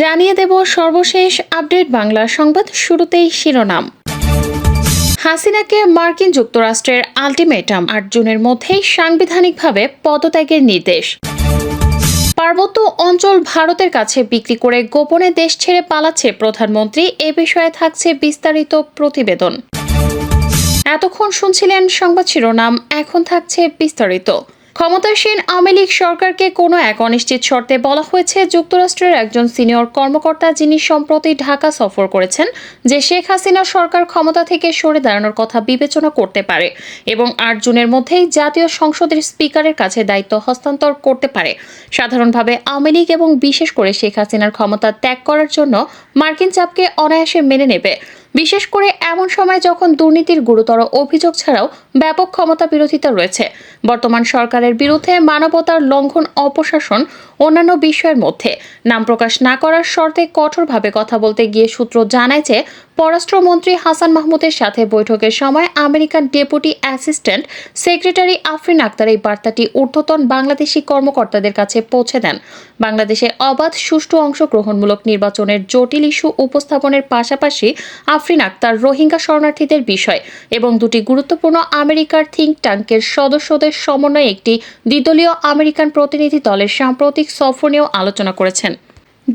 জানিয়ে দেব সর্বশেষ আপডেট বাংলা সংবাদ শুরুতেই শিরোনাম। হাসিনাকে মার্কিন যুক্তরাষ্ট্রের আলটিমেটাম আট জুনের মধ্যেই সাংবিধানিকভাবে পদত্যাগের নির্দেশ। পার্বত্য অঞ্চল ভারতের কাছে বিক্রি করে গোপনে দেশ ছেড়ে পালাচ্ছে প্রধানমন্ত্রী, এ বিষয়ে থাকছে বিস্তারিত প্রতিবেদন। এতক্ষণ শুনছিলেন সংবাদ শিরোনাম, এখন থাকছে বিস্তারিত। ক্ষমতাসীন আওয়ামী লীগ সরকারকে কোনো এক অনিশ্চিত শর্তে বলা হয়েছে, যুক্তরাষ্ট্রের একজন সিনিয়র কর্মকর্তা যিনি সম্প্রতি ঢাকা সফর করেছেন, যে শেখ হাসিনা সরকার ক্ষমতা থেকে সরে দাঁড়ানোর কথা বিবেচনা করতে পারে এবং আট জুনের মধ্যেই জাতীয় সংসদের স্পিকারের কাছে দায়িত্ব হস্তান্তর করতে পারে। সাধারণভাবে আওয়ামী লীগ এবং বিশেষ করে শেখ হাসিনার ক্ষমতা ত্যাগ করার জন্য মার্কিন চাপকে অনায়াসে মেনে নেবে। বিশেষ করে এমন সময় যখন দুর্নীতির গুরুতর অভিযোগ ছাড়াও ব্যাপক ক্ষমতা বিরোধিতা রয়েছে, বর্তমান সরকারের বিরুদ্ধে মানবতার লঙ্ঘন, অপশাসন অন্যান্য বিষয়ের মধ্যে। নাম প্রকাশ না করার শর্তে কঠোরভাবে কথা বলতে গিয়ে সূত্র জানায় যে পররাষ্ট্রমন্ত্রী হাসান মাহমুদের সাথে বৈঠকের সময় American deputy assistant secretary Afrin Akhter এই বার্তাটি ঊর্ধ্বতন বাংলাদেশি কর্মকর্তাদের কাছে পৌঁছে দেন। বাংলাদেশে অবাধ, সুষ্ঠু অংশগ্রহণমূলক নির্বাচনের জটিল ইস্যু উপস্থাপনের পাশাপাশি আফরিন আক্তার রোহিঙ্গা শরণার্থীদের বিষয় এবং দুটি গুরুত্বপূর্ণ আমেরিকার থিঙ্ক ট্যাঙ্কের সদস্যদের সমন্বয়ে একটি দ্বিদলীয় আমেরিকান প্রতিনিধি দলের সাম্প্রতিক সফর নিয়েও আলোচনা করেছেন।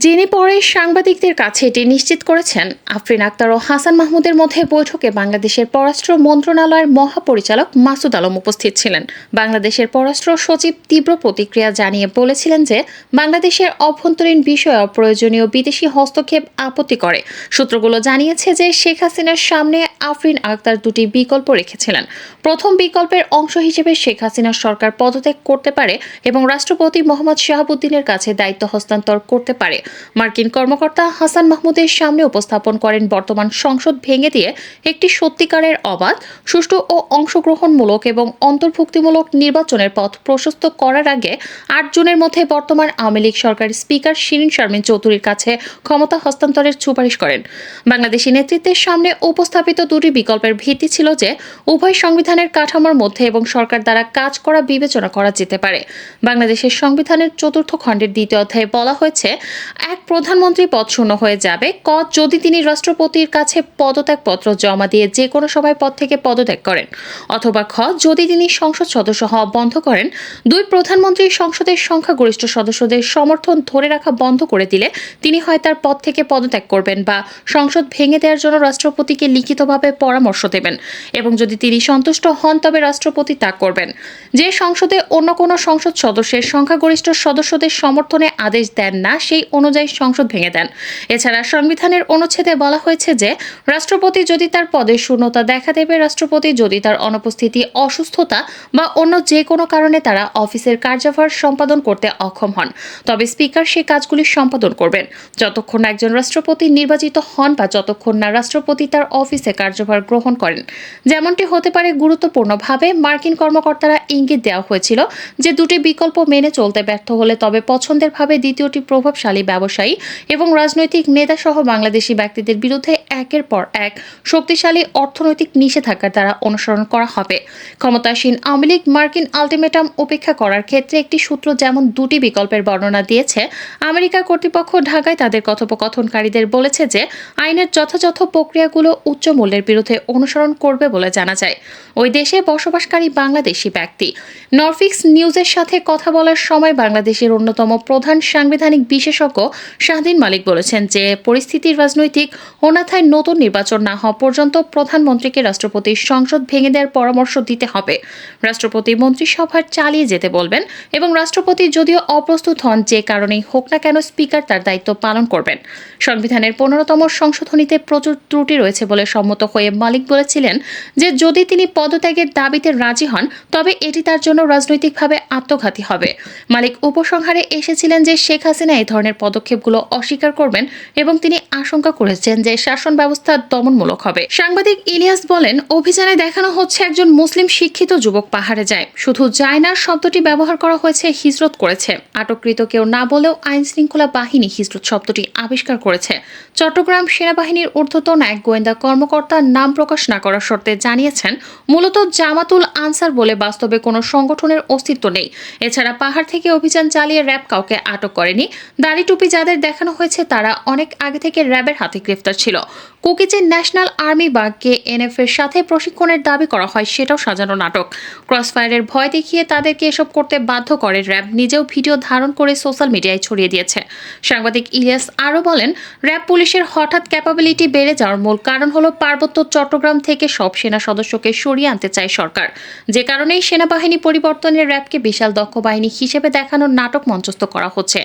যিনি পরে সাংবাদিকদের কাছে এটি নিশ্চিত করেছেন, আফরিন আক্তার ও হাসান মাহমুদের মধ্যে বৈঠকে বাংলাদেশের পররাষ্ট্র মন্ত্রণালয়ের মহাপরিচালক মাসুদ আলম উপস্থিত ছিলেন। বাংলাদেশের পররাষ্ট্র সচিব তীব্র প্রতিক্রিয়া জানিয়ে বলেছিলেন যে, বাংলাদেশের অভ্যন্তরীণ বিষয়ে অপ্রয়োজনীয় বিদেশি হস্তক্ষেপ আপত্তি করে। সূত্রগুলো জানিয়েছে যে, শেখ হাসিনার সামনে আফরিন আক্তার দুটি বিকল্প রেখেছিলেন। প্রথম বিকল্পের অংশ হিসেবে শেখ হাসিনার সরকার পদত্যাগ করতে পারে এবং রাষ্ট্রপতি মোহাম্মদ শাহাবুদ্দিনের কাছে দায়িত্ব হস্তান্তর করতে পারে। মার্কিন কর্মকর্তা হাসান মাহমুদের সামনে উপস্থাপন করেন বর্তমান সংসদ ভেঙে দিয়ে একটি সত্যিকারের অবাধ, সুষ্ঠু ও অংশগ্রহণমূলক এবং অন্তর্ভুক্তিমূলক নির্বাচনের পথ প্রশস্ত করার আগে আট জুনের মধ্যে বর্তমান আওয়ামী লীগ সরকার স্পিকার শিরিন শারমিন চৌধুরীর কাছে ক্ষমতা হস্তান্তরের সুপারিশ করেন। বাংলাদেশি নেতৃত্বের সামনে উপস্থাপিত দুটি বিকল্পের ভিত্তি ছিল যে, উভয় সংবিধানের কাঠামোর মধ্যে এবং সরকার দ্বারা কাজ করা বিবেচনা করা যেতে পারে। বাংলাদেশের সংবিধানের চতুর্থ খণ্ডের দ্বিতীয় অধ্যায়ে বলা হয়েছে এক প্রধানমন্ত্রী পদ শূন্য হয়ে যাবে। ক, যদি তিনি রাষ্ট্রপতির কাছে পদত্যাগপত্র জমা দিয়ে যে কোনো সময় পদ থেকে পদত্যাগ করেন, অথবা খ, যদি তিনি সংসদ সদস্য হওয়া বন্ধ করেন, দুই প্রধানমন্ত্রী সংসদের সংখ্যাগরিষ্ঠ সদস্যদের সমর্থন ধরে রাখা বন্ধ করে দিলে তিনি হয় তার পদ থেকে পদত্যাগ করবেন বা সংসদ ভেঙে দেওয়ার জন্য রাষ্ট্রপতিকে লিখিতভাবে পরামর্শ দেবেন এবং যদি তিনি সন্তুষ্ট হন, তবে রাষ্ট্রপতি তা করবেন। যে সংসদে অন্য কোনো সংসদ সদস্যের সংখ্যাগরিষ্ঠ সদস্যদের সমর্থনে আদেশ দেন না, সেই অনুযায়ী সংসদ ভেঙে দেন। এছাড়া সংবিধানের অনুচ্ছেদে বলা হয়েছে যে, রাষ্ট্রপতি যদি তার পদের শূন্যতা দেখা দেবে, রাষ্ট্রপতি যদি তার অনুপস্থিতি অসুস্থতা বা অন্য যে কোনো কারণে তারা অফিসের কার্যভার সম্পাদন করতে অক্ষম হন। তবে স্পিকার সেই কাজগুলি সম্পাদন করবেন। যতক্ষণ না একজন রাষ্ট্রপতি নির্বাচিত হন বা যতক্ষণ না রাষ্ট্রপতি তার অফিসে কার্যভার গ্রহণ করেন। যেমনটি হতে পারে গুরুত্বপূর্ণভাবে, মার্কিন কর্মকর্তারা ইঙ্গিত দেওয়া হয়েছিল যে, দুটি বিকল্প মেনে চলতে ব্যর্থ হলে তবে পছন্দের ভাবে দ্বিতীয়টি প্রভাবশালী ব্যবসায়ী এবং রাজনৈতিক নেতাসহ বাংলাদেশি ব্যক্তিদের বিরুদ্ধে একের পর এক শক্তিশালী অর্থনৈতিক নিষেধাজ্ঞার দ্বারা অনুসরণ করা হবে। ক্ষমতাসীন আওয়ামী লীগ মার্কিন আলটিমেটাম উপেক্ষা করার ক্ষেত্রে একটি সূত্র যেমন দুটি বিকল্পের বর্ণনা দিয়েছে, আমেরিকা কর্তৃপক্ষ ঢাকায় তাদের কথোপকথনকারীদের বলেছে যে, আইনের যথাযথ প্রক্রিয়াগুলো উচ্চ মূল্যের বিরুদ্ধে অনুসরণ করবে বলে জানা যায়। ওই দেশে বসবাসকারী বাংলাদেশি ব্যক্তি। নরফিক্স নিউজের সাথে কথা বলার সময় বাংলাদেশের অন্যতম প্রধান সাংবিধানিক বিশেষজ্ঞ শাহদিন মালিক বলেছেন যে পরিস্থিতির রাজনৈতিক অনাথায় নতুন নির্বাচন না হওয়া পর্যন্ত প্রধানমন্ত্রীকে রাষ্ট্রপতির সংসদ ভেঙে দেওয়ার পরামর্শ দিতে হবে। রাষ্ট্রপতি মন্ত্রিসভার চালিয়ে যেতে বলবেন এবং রাষ্ট্রপতি যদিও অপ্রস্তুত হন যে কারণেই হোক না কেন স্পিকার তার দায়িত্ব পালন করবেন। সংবিধানের পনেরোতম সংশোধনীতে প্রচুর ত্রুটি রয়েছে বলে সম্মত হয়ে মালিক বলেছিলেন যে যদি তিনি পদত্যাগের দাবিতে রাজি হন, তবে এটি তার জন্য রাজনৈতিকভাবে আত্মঘাতী হবে। মালিক উপসংহারে এসেছিলেন যে শেখ হাসিনা এই ধরনের পদক্ষেপগুলো অস্বীকার করবেন এবং তিনি আশঙ্কা করেছেন যে শাসন ব্যবস্থা দমনমূলক হবে। সাংবাদিক ইলিয়াস বলেন, অভিযানে দেখানো হচ্ছে একজন মুসলিম শিক্ষিত যুবক পাহাড়ে যায়। শুধু যায় না, শব্দটি ব্যবহার করা হয়েছে, হিজরত করেছে। আটককৃত কেউ না বলেও আইন শৃঙ্খলা বাহিনী হিজরত শব্দটি আবিষ্কার করেছে। চট্টগ্রাম সেনাবাহিনীর ঊর্ধ্বতন এক গোয়েন্দা কর্মকর্তা নাম প্রকাশ না করার শর্তে জানিয়েছেন, মূলত জামাতুল আনসার বলে বাস্তবে কোনো সংগঠনের অস্তিত্ব নেই। এছাড়া পাহাড় থেকে অভিযান চালিয়ে র্যাব কাউকে আটক করেনি। দাড়ি টুপি যাদের দেখানো হয়েছে, তারা অনেক আগে থেকে র্যাবের হাতে গ্রেফতার ছিল। কুকিজের ন্যাশনাল আর্মি বা কেএনএফ এর সাথে প্রশিক্ষণের দাবি করা হয়, সেটাও সাজানো নাটক। ক্রসফায়ারের ভয় দেখিয়ে তাদেরকে এসব করতে বাধ্য করে র্যাব নিজেও ভিডিও ধারণ করে সোশ্যাল মিডিয়ায় ছড়িয়ে দিয়েছে। সাংবাদিক ইলিয়াস আরও বলেন, র্যাব পুলিশের হঠাৎ ক্যাপাবিলিটি বেড়ে যাওয়ার মূল কারণ হলো পার্বত্য চট্টগ্রাম থেকে সব সেনা সদস্যকে সরিয়ে আনতে চায় সরকার। যে কারণেই সেনাবাহিনী পরিবর্তনের র্যাবকে বিশাল দক্ষ বাহিনী হিসেবে দেখানোর নাটক মঞ্চস্থ করা হচ্ছে।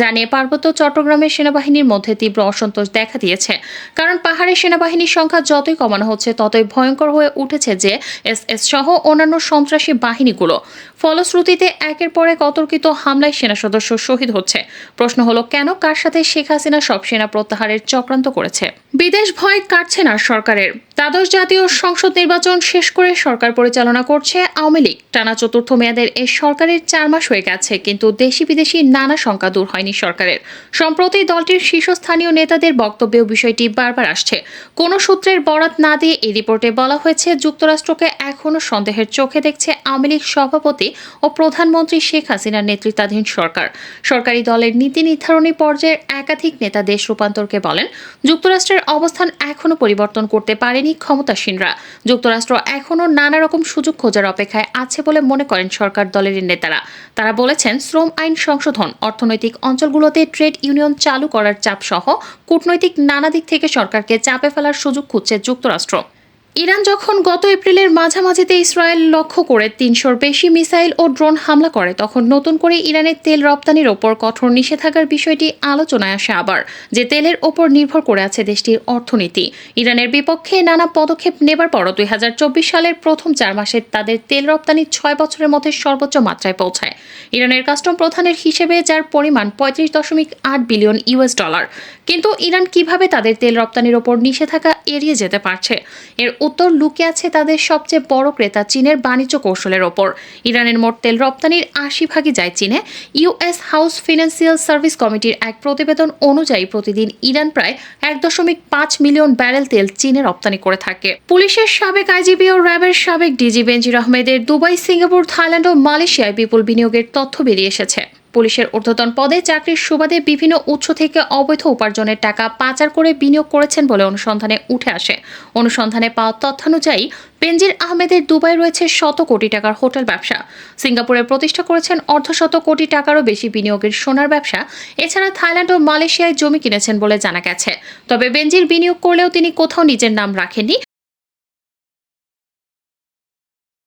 জানিয়ে পার্বত্য চট্টগ্রামের সেনাবাহিনীর মধ্যে তীব্র অসন্তোষ দেখা দিয়েছে। কারণ পাহাড়ে সেনাবাহিনীর সংখ্যা যতই কমানো হচ্ছে, ততই ভয়ঙ্কর হয়ে উঠেছে যে এস এস সহ অন্যান্য সন্ত্রাসী বাহিনীগুলো। ফলশ্রুতিতে একের পর এক অতর্কিত হামলায় সেনা সদস্য শহীদ হচ্ছে। প্রশ্ন হলো, কেন কার সাথে শেখ হাসিনা সব সেনা প্রত্যাহারের চক্রান্ত করেছে? বিদেশ ভয় কাটছে না সরকারের। দ্বাদশ জাতীয় সংসদ নির্বাচন শেষ করে সরকার পরিচালনা করছে আওয়ামী লীগ। টানা চতুর্থ মেয়াদের এই সরকারের চার মাস হয়ে গেছে, কিন্তু দেশি বিদেশি নানা শঙ্কা দূর হয়নি সরকারের। সম্প্রতি দলটির শীর্ষস্থানীয় নেতাদের বক্তব্যেও বিষয়টি বারবার আসছে। কোনো সূত্রের বরাত না দিয়ে এই রিপোর্টে বলা হয়েছে, যুক্তরাষ্ট্রকে এখনও সন্দেহের চোখে দেখছে আওয়ামী লীগ সভাপতি ও প্রধানমন্ত্রী শেখ হাসিনার নেতৃত্বাধীন সরকার। সরকারি দলের নীতি নির্ধারণী পর্যায়ের একাধিক নেতা দেশ রূপান্তরকে বলেন, যুক্তরাষ্ট্রের অবস্থান এখনও পরিবর্তন করতে পারেনি ক্ষমতাসীনরা। যুক্তরাষ্ট্র এখনও নানা রকম সুযোগ খোঁজার অপেক্ষায় আছে বলে মনে করেন সরকার দলের নেতারা। তারা বলেছেন, শ্রম আইন সংশোধন, অর্থনৈতিক অঞ্চলগুলোতে ট্রেড ইউনিয়ন চালু করার চাপ সহ কূটনৈতিক নানা দিক থেকে সরকারকে চাপে ফেলার সুযোগ খুঁজছে যুক্তরাষ্ট্র। ইরান যখন গত এপ্রিলের মাঝামাঝিতে ইসরায়েল লক্ষ্য করে তিনশোর বেশি মিসাইল ও ড্রোন হামলা করে, তখন নতুন করে ইরানের তেল রপ্তানির ওপর কঠোর নিষেধাজ্ঞার বিষয়টি আলোচনায় আসে আবার, যে তেলের ওপর নির্ভর করে আছে দেশটির অর্থনীতি। ইরানের বিপক্ষে নানা পদক্ষেপ নেবার পরও দুই হাজার চব্বিশ সালের প্রথম চার মাসে তাদের তেল রপ্তানি ছয় বছরের মধ্যে সর্বোচ্চ মাত্রায় পৌঁছায়। ইরানের কাস্টম প্রধানের হিসেবে, যার পরিমাণ পঁয়ত্রিশ দশমিক আট বিলিয়ন ইউএস ডলার কিন্তু ইরান কীভাবে তাদের তেল রপ্তানির ওপর নিষেধাজ্ঞা এড়িয়ে যেতে পারছে? এর উত্তর লুকিয়ে আছে তাদের সবচেয়ে বড় ক্রেতা চীনের বাণিজ্য কৌশলের ওপর। ইরানের মোট তেল রপ্তানির আশি ভাগই যায় চীনে। ইউএস হাউস ফিনান্সিয়াল সার্ভিস কমিটির এক প্রতিবেদন অনুযায়ী প্রতিদিন ইরান প্রায় এক দশমিক পাঁচ মিলিয়ন ব্যারেল তেল চীনে রপ্তানি করে থাকে। পুলিশের সাবেক আইজিপি ও র্যাবের সাবেক ডিজি বেঞ্জির আহমেদের দুবাই, সিঙ্গাপুর, থাইল্যান্ড ও মালয়েশিয়ায় বিপুল বিনিয়োগের তথ্য বেরিয়ে এসেছে। পুলিশের ঊর্ধ্বতন পদে চাকরির সুবাদে বিভিন্ন উৎস থেকে অবৈধ উপার্জনের টাকা পাচার করে বিনিয়োগ করেছেন বলে অনুসন্ধানে উঠে আসে। অনুসন্ধানে পাওয়া তথ্যানুযায়ী বেনজির আহমেদের দুবাই রয়েছে শত কোটি টাকার হোটেল ব্যবসা। সিঙ্গাপুরে প্রতিষ্ঠা করেছেন অর্ধশত কোটি টাকারও বেশি বিনিয়োগের সোনার ব্যবসা। এছাড়া থাইল্যান্ড ও মালয়েশিয়ায় জমি কিনেছেন বলে জানা গেছে। তবে বেনজির বিনিয়োগ করলেও তিনি কোথাও নিজের নাম রাখেননি।